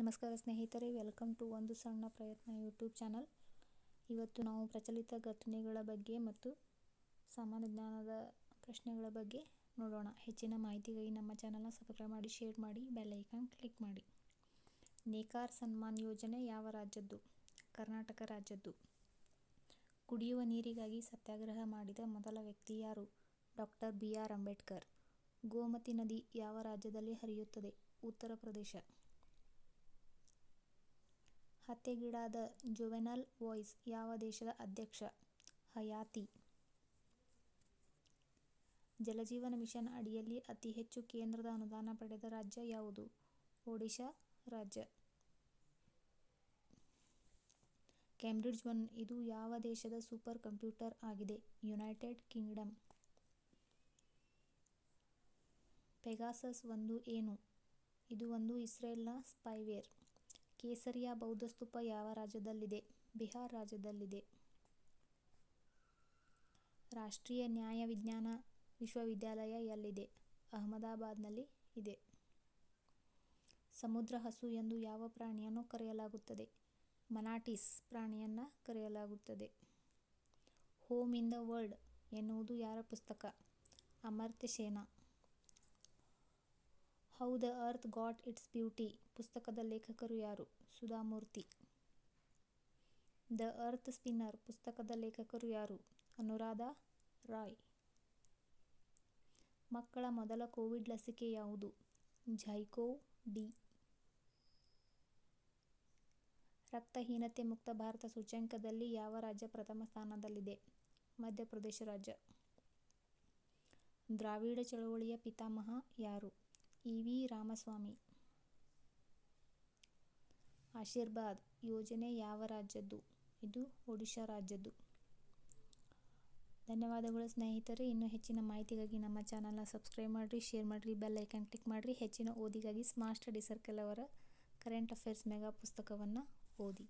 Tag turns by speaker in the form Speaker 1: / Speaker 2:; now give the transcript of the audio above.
Speaker 1: ನಮಸ್ಕಾರ ಸ್ನೇಹಿತರೆ, welcome to ಒಂದು ಸಣ್ಣ ಪ್ರಯತ್ನ ಯೂಟ್ಯೂಬ್ ಚಾನಲ್. ಇವತ್ತು ನಾವು ಪ್ರಚಲಿತ ಘಟನೆಗಳ ಬಗ್ಗೆ ಮತ್ತು ಸಾಮಾನ್ಯ ಜ್ಞಾನದ ಪ್ರಶ್ನೆಗಳ ಬಗ್ಗೆ ನೋಡೋಣ. ಹೆಚ್ಚಿನ ಮಾಹಿತಿಗಾಗಿ ನಮ್ಮ ಚಾನಲ್ನ ಸಬ್ಸ್ಕ್ರೈಬ್ ಮಾಡಿ, ಶೇರ್ ಮಾಡಿ, ಬೆಲ್ ಐಕಾನ್ ಕ್ಲಿಕ್ ಮಾಡಿ. ನೇಕಾರ್ ಸನ್ಮಾನ್ ಯೋಜನೆ ಯಾವ ರಾಜ್ಯದ್ದು? ಕರ್ನಾಟಕ ರಾಜ್ಯದ್ದು. ಕುಡಿಯುವ ನೀರಿಗಾಗಿ ಸತ್ಯಾಗ್ರಹ ಮಾಡಿದ ಮೊದಲ ವ್ಯಕ್ತಿ ಯಾರು? Doctor B. R. Ambedkar. Gomti ನದಿ ಯಾವ ರಾಜ್ಯದಲ್ಲಿ ಹರಿಯುತ್ತದೆ? ಉತ್ತರ ಪ್ರದೇಶ. ಹತ್ಯೆಗೀಡಾದ ಜುವೆನಲ್ ವಾಯ್ಸ್ ಯಾವ ದೇಶದ ಅಧ್ಯಕ್ಷ? ಹಯಾತಿ. ಜಲಜೀವನ ಮಿಷನ್ ಅಡಿಯಲ್ಲಿ ಅತಿ ಹೆಚ್ಚು ಕೇಂದ್ರದ ಅನುದಾನ ಪಡೆದ ರಾಜ್ಯ ಯಾವುದು? ಒಡಿಶಾ ರಾಜ್ಯ. ಕ್ಯಾಂಬ್ರಿಡ್ಜ್-ಒನ್ ಇದು ಯಾವ ದೇಶದ ಸೂಪರ್ ಕಂಪ್ಯೂಟರ್ ಆಗಿದೆ? United Kingdom. ಪೆಗಾಸಸ್ ಒಂದು ಏನು? ಇದು ಒಂದು ಇಸ್ರೇಲ್ನ ಸ್ಪೈವೇರ್. ಕೇಸರಿಯ ಬೌದ್ಧ ಸ್ತೂಪ ಯಾವ ರಾಜ್ಯದಲ್ಲಿದೆ? ಬಿಹಾರ್ ರಾಜ್ಯದಲ್ಲಿದೆ. ರಾಷ್ಟ್ರೀಯ ನ್ಯಾಯ ವಿಜ್ಞಾನ ವಿಶ್ವವಿದ್ಯಾಲಯ ಎಲ್ಲಿದೆ? ಅಹಮದಾಬಾದ್ನಲ್ಲಿ ಇದೆ. ಸಮುದ್ರ ಹಸು ಎಂದು ಯಾವ ಪ್ರಾಣಿಯನ್ನು ಕರೆಯಲಾಗುತ್ತದೆ? ಮನಾಟಿಸ್ ಪ್ರಾಣಿಯನ್ನು ಕರೆಯಲಾಗುತ್ತದೆ. ಹೋಮ್ ಇನ್ ದ ವರ್ಲ್ಡ್ ಎನ್ನುವುದು ಯಾರ ಪುಸ್ತಕ? Amartya Sen. How the earth got its beauty ಪುಸ್ತಕದ ಲೇಖಕರು ಯಾರು? ಸುಧಾಮೂರ್ತಿ. ದ ಅರ್ತ್ ಸ್ಪಿನ್ನರ್ ಪುಸ್ತಕದ ಲೇಖಕರು ಯಾರು? ಅನುರಾಧ ರಾಯ್. ಮಕ್ಕಳ ಮೊದಲ ಕೋವಿಡ್ ಲಸಿಕೆ ಯಾವುದು? ZyCoV D. ರಕ್ತಹೀನತೆ ಮುಕ್ತ ಭಾರತ ಸೂಚ್ಯಂಕದಲ್ಲಿ ಯಾವ ರಾಜ್ಯ ಪ್ರಥಮ ಸ್ಥಾನದಲ್ಲಿದೆ? ಮಧ್ಯಪ್ರದೇಶ ರಾಜ್ಯ. ದ್ರಾವಿಡ ಚಳವಳಿಯ ಪಿತಾಮಹ ಯಾರು? ಇ. ವಿ. ರಾಮಸ್ವಾಮಿ. ಆಶೀರ್ವಾದ್ ಯೋಜನೆ ಯಾವ ರಾಜ್ಯದ್ದು? ಇದು ಒಡಿಶಾ ರಾಜ್ಯದ್ದು. ಧನ್ಯವಾದಗಳು ಸ್ನೇಹಿತರೆ. ಇನ್ನೂ ಹೆಚ್ಚಿನ ಮಾಹಿತಿಗಾಗಿ ನಮ್ಮ ಚಾನಲ್ನ ಸಬ್ಸ್ಕ್ರೈಬ್ ಮಾಡಿರಿ, ಶೇರ್ ಮಾಡಿರಿ, ಬೆಲ್ ಐಕಾನ್ ಕ್ಲಿಕ್ ಮಾಡಿರಿ. ಹೆಚ್ಚಿನ ಓದಿಗಾಗಿ ಸ್ಮಾರ್ಟ್ ಸ್ಟಡಿ ಸರ್ಕಲ್ ಅವರ ಕರೆಂಟ್ ಅಫೇರ್ಸ್ ಮೆಗಾ ಪುಸ್ತಕವನ್ನು ಓದಿ.